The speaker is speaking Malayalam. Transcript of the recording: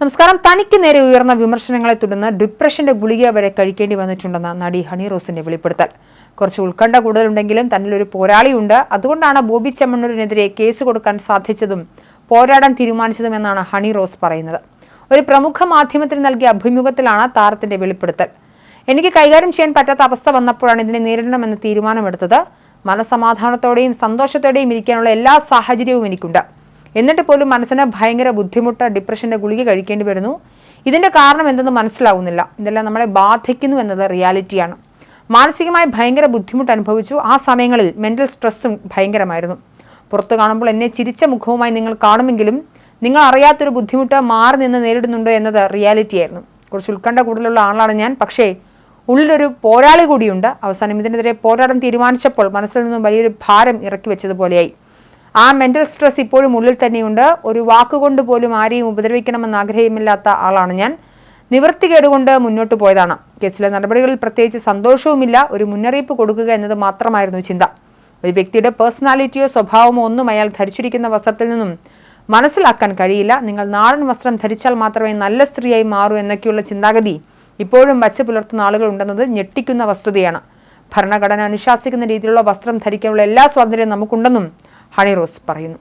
നമസ്കാരം. തനിക്ക് നേരെ ഉയർന്ന വിമർശനങ്ങളെ തുടർന്ന് ഡിപ്രഷന്റെ ഗുളിക വരെ കഴിക്കേണ്ടി വന്നിട്ടുണ്ടെന്ന നടി ഹണി റോസിന്റെ വെളിപ്പെടുത്തൽ. കുറച്ച് ഉത്കണ്ഠ കൂടുതലുണ്ടെങ്കിലും തന്നിലൊരു പോരാളിയുണ്ട്. അതുകൊണ്ടാണ് ബോബി ചെമ്മണ്ണൂരിനെതിരെ കേസ് കൊടുക്കാൻ സാധിച്ചതും പോരാടാൻ തീരുമാനിച്ചതുമെന്നാണ് ഹണി റോസ് പറയുന്നത്. ഒരു പ്രമുഖ മാധ്യമത്തിന് നൽകിയ അഭിമുഖത്തിലാണ് താരത്തിന്റെ വെളിപ്പെടുത്തൽ. എനിക്ക് കൈകാര്യം ചെയ്യാൻ പറ്റാത്ത അവസ്ഥ വന്നപ്പോഴാണ് ഇതിനെ നേരിടണമെന്ന് തീരുമാനമെടുത്തത്. മനസമാധാനത്തോടെയും സന്തോഷത്തോടെയും ഇരിക്കാനുള്ള എല്ലാ സാഹചര്യവും എനിക്കുണ്ട്. എന്നിട്ട് പോലും മനസ്സിന് ഭയങ്കര ബുദ്ധിമുട്ട് ഡിപ്രഷന്റെ ഗുളിക കഴിക്കേണ്ടി വരുന്നു. ഇതിന്റെ കാരണം എന്തെന്ന് മനസ്സിലാവുന്നില്ല. ഇതെല്ലാം നമ്മളെ ബാധിക്കുന്നു എന്നത് റിയാലിറ്റിയാണ് മാനസികമായി ഭയങ്കര ബുദ്ധിമുട്ട് അനുഭവിച്ചു. ആ സമയങ്ങളിൽ മെന്റൽ സ്ട്രെസ്സും ഭയങ്കരമായിരുന്നു. പുറത്തു കാണുമ്പോൾ എന്നെ ചിരിച്ച മുഖവുമായി നിങ്ങൾ കാണുമെങ്കിലും നിങ്ങൾ അറിയാത്തൊരു ബുദ്ധിമുട്ട് മാറി നിന്ന് നേരിടുന്നുണ്ടോ എന്നത് റിയാലിറ്റി ആയിരുന്നു. കുറച്ച് ഉത്കണ്ഠ കൂടുതലുള്ള ആളാണ് ഞാൻ. പക്ഷേ ഉള്ളിലൊരു പോരാളി കൂടിയുണ്ട്. അവസാനം ഇതിനെതിരെ പോരാടാൻ തീരുമാനിച്ചപ്പോൾ മനസ്സിൽ നിന്നും വലിയൊരു ഭാരം ഇറക്കി വെച്ചതുപോലെയായി. ആ മെന്റൽ സ്ട്രെസ് ഇപ്പോഴും ഉള്ളിൽ തന്നെയുണ്ട്. ഒരു വാക്കുകൊണ്ട് പോലും ആരെയും ഉപദ്രവിക്കണമെന്ന് ആഗ്രഹമില്ലാത്ത ആളാണ് ഞാൻ. നിവൃത്തി നിവൃത്തികേടുകൊണ്ട് മുന്നോട്ട് പോയതാണ്. കേസിലെ നടപടികളിൽ പ്രത്യേകിച്ച് സന്തോഷവുമില്ല. ഒരു മുന്നറിയിപ്പ് കൊടുക്കുക എന്നത് മാത്രമായിരുന്നു ചിന്ത. ഒരു വ്യക്തിയുടെ പേഴ്സണാലിറ്റിയോ സ്വഭാവമോ ഒന്നും അയാൾ ധരിച്ചിരിക്കുന്ന വസ്ത്രത്തിൽ നിന്നും മനസ്സിലാക്കാൻ കഴിയില്ല. നിങ്ങൾ നാടൻ വസ്ത്രം ധരിച്ചാൽ മാത്രമേ നല്ല സ്ത്രീയായി മാറൂ എന്നൊക്കെയുള്ള ചിന്താഗതി ഇപ്പോഴും വച്ച് പുലർത്തുന്ന ആളുകൾ ഉണ്ടെന്നത് ഞെട്ടിക്കുന്ന വസ്തുതയാണ്. ഭരണഘടന അനുശാസിക്കുന്ന രീതിയിലുള്ള വസ്ത്രം ധരിക്കാനുള്ള എല്ലാ സ്വാതന്ത്ര്യവും നമുക്കുണ്ടെന്നും ഹണി റോസ് പറയുന്നു.